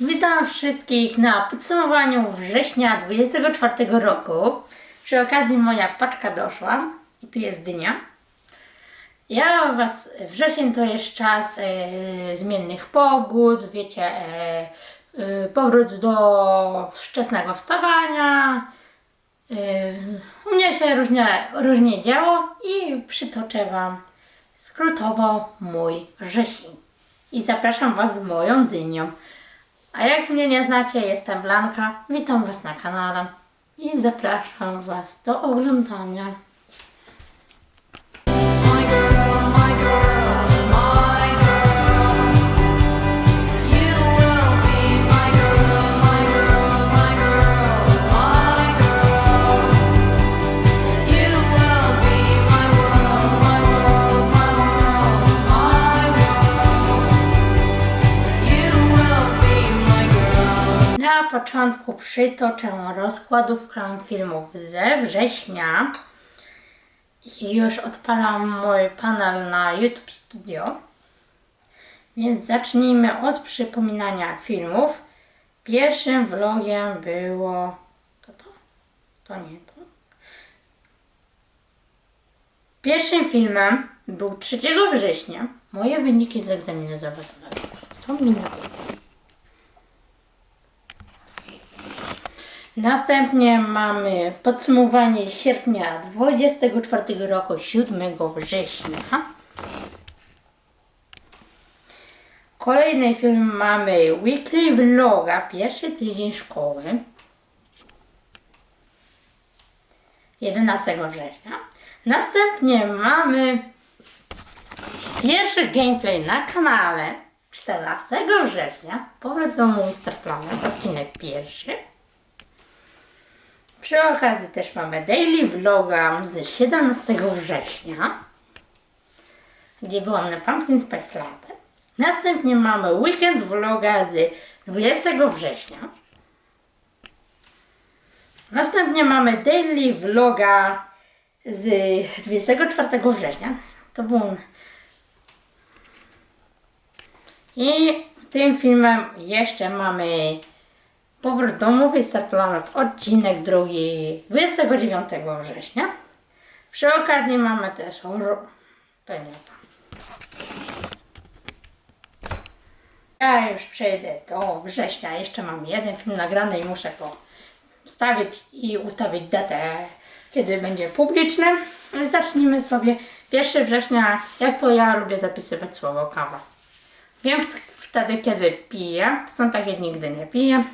Witam wszystkich na podsumowaniu września 24 roku. Przy okazji moja paczka doszła i tu jest dynia. Ja was, wrzesień to jest czas e, zmiennych pogód, wiecie, e, e, powrót do wczesnego wstawania. E, u mnie się różnie, różnie działo i przytoczę wam skrótowo mój wrzesień. I zapraszam was z moją dynią. A jak mnie nie znacie, jestem Blanka. Witam Was na kanale i zapraszam Was do oglądania. Początku przytoczę rozkładówkę filmów ze września. Już odpalam mój panel na YouTube Studio. Więc zacznijmy od przypominania filmów. Pierwszym vlogiem było. To to? To nie to. Pierwszym filmem był 3 września. Moje wyniki z egzaminu zawodowego. 100 minut. Następnie mamy podsumowanie sierpnia 24 roku, 7 września. Kolejny film mamy weekly vloga, pierwszy tydzień szkoły. 11 września. Następnie mamy pierwszy gameplay na kanale 14 września. Powrót do Mr. Planet, odcinek pierwszy. Przy okazji też mamy daily vloga z 17 września, gdzie byłam na Pumpkin Spice Lab. Następnie mamy weekend vloga z 20 września. Następnie mamy daily vloga z 24 września. To był i tym filmem jeszcze mamy Powrót do Star Planet, odcinek drugi 29 września. Przy okazji mamy też to nie. Ja już przejdę do września. Jeszcze mam jeden film nagrany i muszę go wstawić i ustawić datę, kiedy będzie publiczny. Zacznijmy sobie 1 września, jak to ja lubię zapisywać słowo kawa. Wiem wtedy, kiedy piję. Są takie nigdy nie piję.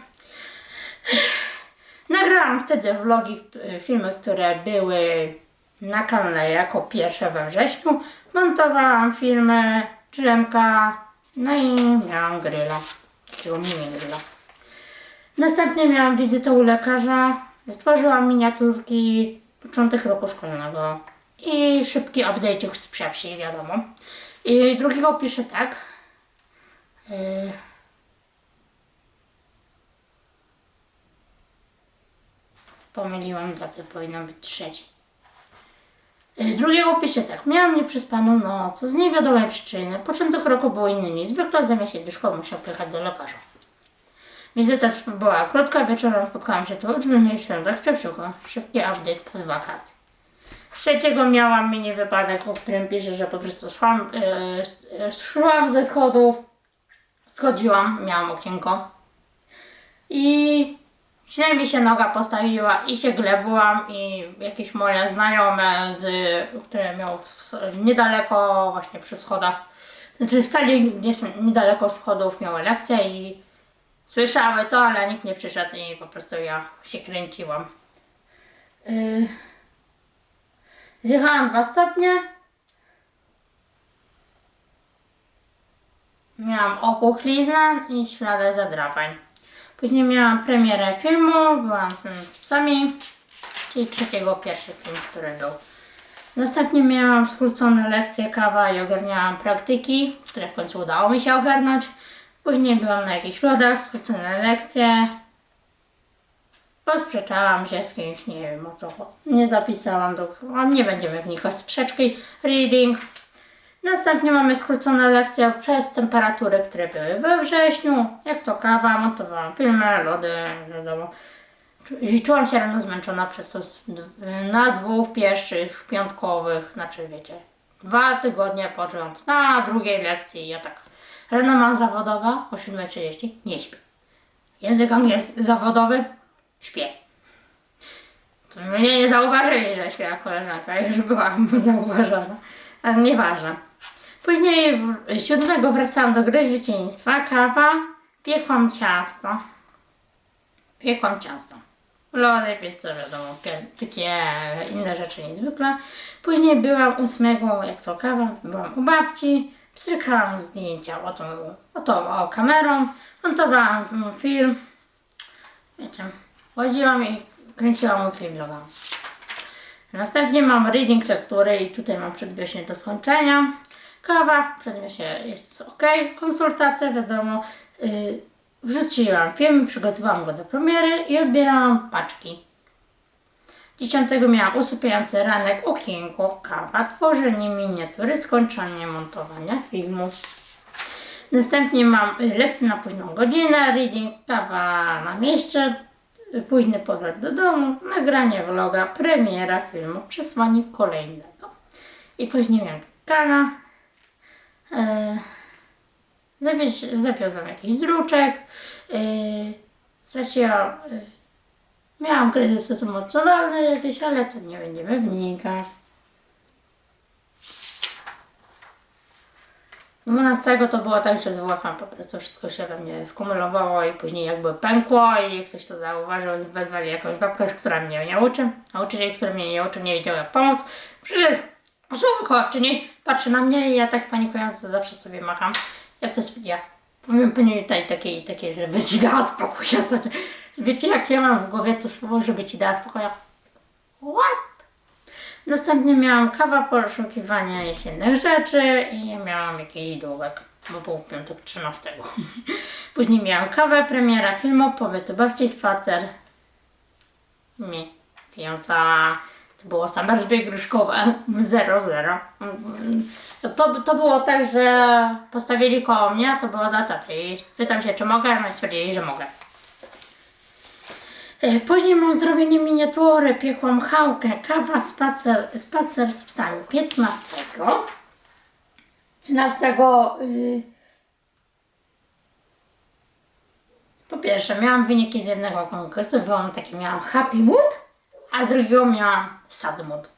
Nagrałam wtedy vlogi, filmy, które były na kanale jako pierwsze we wrześniu. Montowałam filmy, drzemka, no i miałam gryla, takiego mini gryla. Następnie miałam wizytę u lekarza, stworzyłam miniaturki, początek roku szkolnego i szybki update z psiapsi, wiadomo. I drugiego piszę tak. Yy, Pomyliłam datę, powinno być trzeci. Yy, Drugiego piszę tak. Miałam nieprzespaną noc z niewiadomej przyczyny. Początek roku był inny niż zwykle. Zamiast się do szkoły musiał pojechać do lekarza. Wizyta była krótka, wieczorem spotkałam się tu, żeby świętach z pieprzuką. Szybki update pod wakacje. Z trzeciego miałam mini wypadek, o którym piszę, że po prostu szłam, yy, szłam ze schodów, schodziłam, miałam okienko i źle mi się noga postawiła i się glebłam i jakieś moje znajome, z, które miał w, niedaleko właśnie przy schodach, znaczy w sali niedaleko schodów miały lekcje i słyszały to, ale nikt nie przyszedł i po prostu ja się kręciłam. Yy. Zjechałam dwa stopnie. Miałam opuchliznę i ślady zadrapań. Później miałam premierę filmu, byłam z psami, czyli trzeciego pierwszy film, który był. Następnie miałam skrócone lekcje kawa i ogarniałam praktyki, które w końcu udało mi się ogarnąć. Później byłam na jakichś lodach, skrócone lekcje. Posprzeczałam się z kimś, nie wiem o co chodzi. Nie zapisałam do... Nie będziemy wnikać w sprzeczki. Reading. Następnie mamy skrócone lekcje przez temperatury, które były we wrześniu. Jak to kawa, montowałam filmy, lody, wiadomo. I czułam się rano zmęczona przez to na dwóch pierwszych piątkowych, znaczy wiecie, dwa tygodnie rząd. Na drugiej lekcji ja tak rano mam zawodowa o 7.30, nie śpię. Język angielski zawodowy, śpię. To mnie nie zauważyli, że śpiewa koleżanka, już byłam zauważona, ale nieważne. Później w- siódmego wracałam do gry dzieciństwa, kawa, piekłam ciasto. Piekłam ciasto. Lody, pizzę, wiadomo, takie inne rzeczy niezwykle. Później byłam ósmego, jak to kawa, byłam u babci, pstrykałam zdjęcia oto, oto o kamerą, montowałam film, wiecie, łaziłam i kręciłam mój film vloga. Następnie mam reading lektury i tutaj mam przedwiośnie do skończenia. Kawa, w przedmiocie jest ok. Konsultacja, wiadomo. Yy, wrzuciłam film, przygotowałam go do premiery i odbierałam paczki. 10 miałam usypiający ranek, okienko, kawa, tworzenie miniatury, skończenie montowania filmu. Następnie mam y, lekcję na późną godzinę, reading, kawa na mieście, y, późny powrót do domu, nagranie vloga, premiera filmu, przesłanie kolejnego. I później miałem kana, zawiozłam jakiś druczek, e, straciłam, e, miałam kryzys emocjonalny jakiś, ale to nie będziemy wnikać. 12 to było tak, że z WF-em po prostu wszystko się we mnie skumulowało i później jakby pękło i ktoś to zauważył, wezwali jakąś babkę, która mnie nie uczy. Nauczyciel, który mnie nie uczył, nie wiedział jak pomóc. Przyszedł wychowawczyni, patrzy na mnie i ja tak panikująco zawsze sobie macham. Jak to jest, ja powiem pani tutaj takiej, takiej, żeby ci dała spokój. Ja to, wiecie jak ja mam w głowie to słowo, żeby ci dała spokój. What? Następnie miałam kawa, poszukiwania jesiennych rzeczy i miałam jakiś długek, bo był piątek 13. Później miałam kawę, premiera filmu, pobyt babci, spacer. Mi, pijąca, było same gruszkowe, 0-0. To, to było tak, że postawili koło mnie, a to była dla taty i pytam się, czy mogę, a stwierdzili, że mogę. E, Później mam zrobienie miniatury, piekłam chałkę, kawa, spacer, spacer z psami 15. 13. Y... Po pierwsze, miałam wyniki z jednego konkursu, byłam taki, miałam happy mood, a z drugiego miałam sad mood.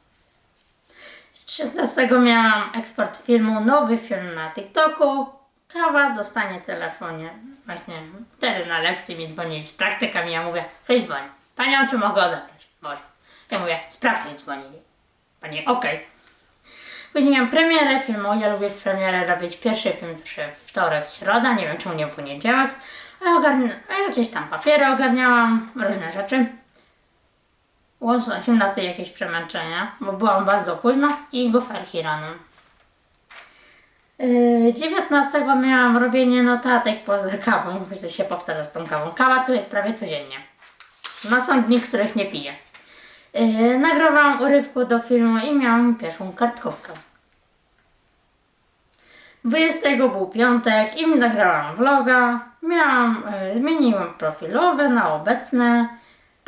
Z 16 miałam eksport filmu, nowy film na TikToku, kawa, dostanie telefonie. Właśnie wtedy na lekcji mi dzwonili z praktykami, ja mówię, ktoś dzwoni. Panią, czy mogę odebrać? Może. Ja mówię, z praktyki dzwonili. Pani, okej. Później miałam premierę filmu, ja lubię premierę robić pierwszy film zawsze wtorek, środa, nie wiem czemu nie poniedziałek. A, ogarn- a jakieś tam papiery ogarniałam, różne rzeczy. Łącznie 18 jakieś przemęczenia, bo byłam bardzo późno i goferki rano. Yy, 19 miałam robienie notatek poza kawą, muszę się powtarzać z tą kawą. Kawa tu jest prawie codziennie. No są dni, których nie piję. Yy, nagrywałam urywku do filmu i miałam pierwszą kartkówkę. 20 był piątek i nagrałam vloga. Miałam, yy, zmieniłam profilowe na obecne.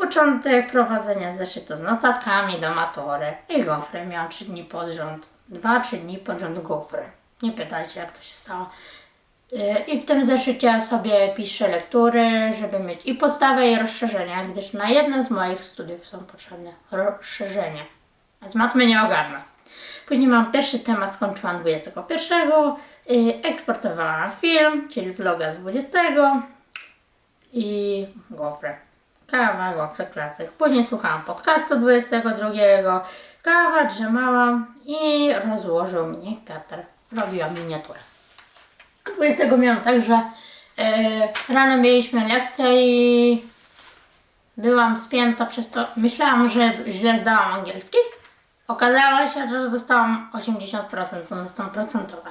Początek prowadzenia zeszytu z notatkami do matury i gofry. Miałam 3 dni pod rząd. 2-3 dni pod rząd gofry. Nie pytajcie jak to się stało. Yy, I w tym zeszycie sobie piszę lektury, żeby mieć i podstawę i rozszerzenia, gdyż na jedno z moich studiów są potrzebne rozszerzenia. A z matmy nie ogarnę. Później mam pierwszy temat, skończyłam 21. Yy, eksportowałam film, czyli vloga z 20. I gofry. Kawa, gofry, klasyk. Później słuchałam podcastu 22. Kawa, drzemałam i rozłożył mnie katar. Robiłam miniaturę. 20 miałam tak, że e, rano mieliśmy lekcję i byłam spięta przez to. Myślałam, że źle zdałam angielski. Okazało się, że dostałam 80%, one są procentowe.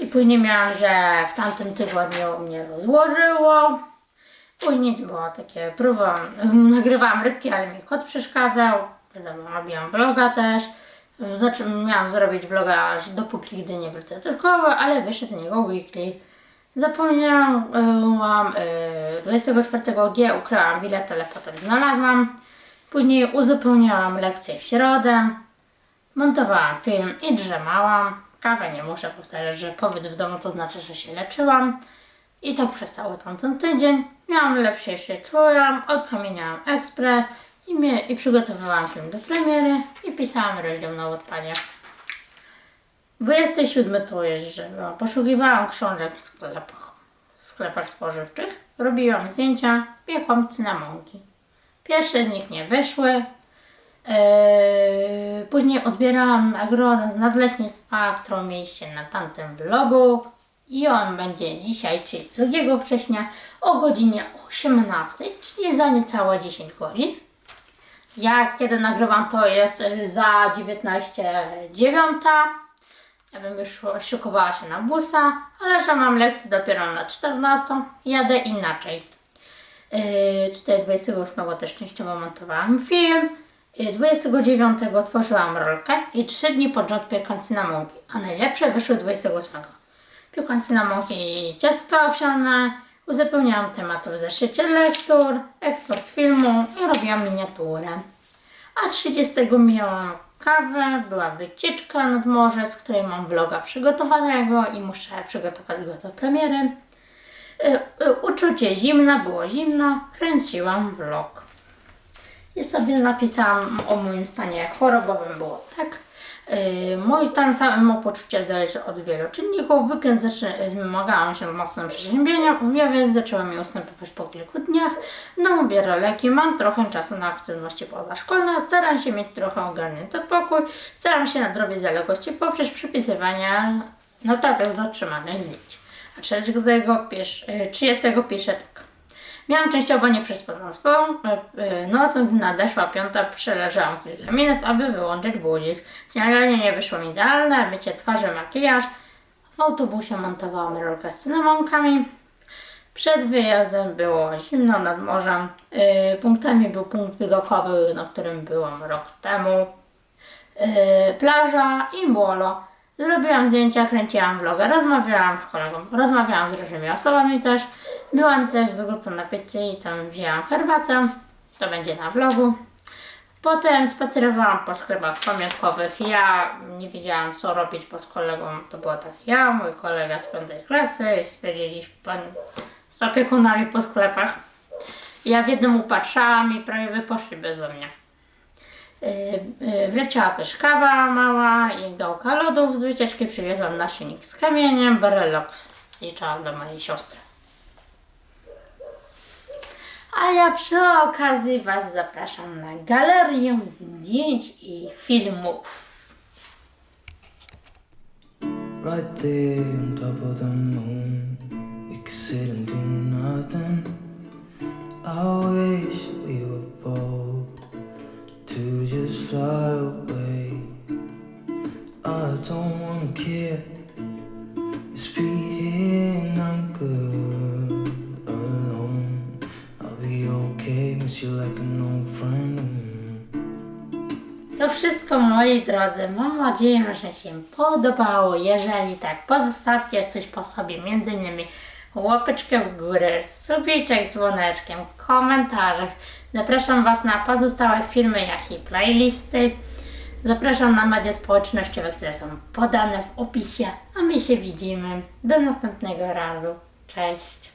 I później miałam, że w tamtym tygodniu mnie rozłożyło. Później było takie, próbowałam, nagrywałam rybki, ale mi kot przeszkadzał. Wiadomo, robiłam vloga też. Znaczy, miałam zrobić vloga aż dopóki gdy nie wrócę do szkoły, ale wyszedł z niego weekly. Zapomniałam, y, 24 gdzie ukryłam bilet, ale potem znalazłam. Później uzupełniałam lekcję w środę. Montowałam film i drzemałam. Kawę nie muszę powtarzać, że pobyt w domu to znaczy, że się leczyłam. I tak przez cały tamten tydzień. Miałam lepsze się czułam, odkamieniałam ekspres i, mnie, i przygotowywałam film do premiery i pisałam rozdział na Wattpadzie. 27 to jest, że poszukiwałam książek w sklepach, w sklepach spożywczych. Robiłam zdjęcia, piekłam cynamonki. Pierwsze z nich nie wyszły. Eee, później odbierałam nagrodę z Nadleśnictwa, którą mieliście na tamtym vlogu. I on będzie dzisiaj, czyli 2 września o godzinie 18, czyli za niecałe 10 godzin. Jak kiedy nagrywam to jest y, za 19.09. Ja bym już szykowała się na busa, ale że mam lekcję dopiero na 14, jadę inaczej. Yy, tutaj 28 też częściowo montowałam film. Yy, 29 tworzyłam rolkę i 3 dni pod rząd piekłam cynamonki, a najlepsze wyszły 28. Piekłam cynamonki i ciastka owsiane, uzupełniałam tematów w zeszycie lektur, eksport filmu i robiłam miniaturę. A 30 miałam kawę, była wycieczka nad morze, z której mam vloga przygotowanego i muszę przygotować go do premiery. Y, y, Uczucie zimna, było zimno, kręciłam vlog. I sobie napisałam o moim stanie chorobowym, było tak. Y, Mój stan samopoczucia zależy od wielu czynników. Weekend zmagałam się z mocnym przeziębieniem, ujawiać zaczęły mi ustępować po kilku dniach. No biorę leki, mam trochę czasu na aktywności pozaszkolne, staram się mieć trochę ogarnięty pokój, staram się nadrobić zaległości poprzez przepisywanie notatek z otrzymanych zdjęć. A 31, 31 Miałam częściowo nieprzespaną swoją e, noc, gdy nadeszła piąta, przeleżałam kilka minut, aby wyłączyć budzik. Śniadanie nie wyszło mi idealne, mycie twarzy, makijaż. W autobusie montowałam rolkę z cynamonkami. Przed wyjazdem było zimno nad morzem. E, Punktami był punkt widokowy, na którym byłam rok temu. E, Plaża i Molo. Zrobiłam zdjęcia, kręciłam vloga, rozmawiałam z kolegą, rozmawiałam z różnymi osobami też. Byłam też z grupą na pizzy i tam wzięłam herbatę. To będzie na vlogu. Potem spacerowałam po sklepach pamiątkowych. Ja nie wiedziałam co robić, bo z kolegą to było tak ja, mój kolega z piątej klasy stwierdziliśmy z opiekunami po sklepach. Ja w jednym upatrzałam i prawie wyposzli beze mnie. Yy, yy, Wleciała też kawa mała i gałka lodów. Z wycieczki przywiozłam naszyjnik z kamieniem, berelok z do mojej siostry. A ja przy okazji Was zapraszam na galerię zdjęć i filmów. Right there on top of the moon, we could sit and do nothing. I wish we were bold to just fly wszystko moi drodzy. Mam nadzieję, że się podobało. Jeżeli tak, pozostawcie coś po sobie, między innymi łapeczkę w górę, subiczek z dzwoneczkiem, komentarzach. Zapraszam Was na pozostałe filmy, jak i playlisty. Zapraszam na media społecznościowe, które są podane w opisie, a my się widzimy. Do następnego razu. Cześć!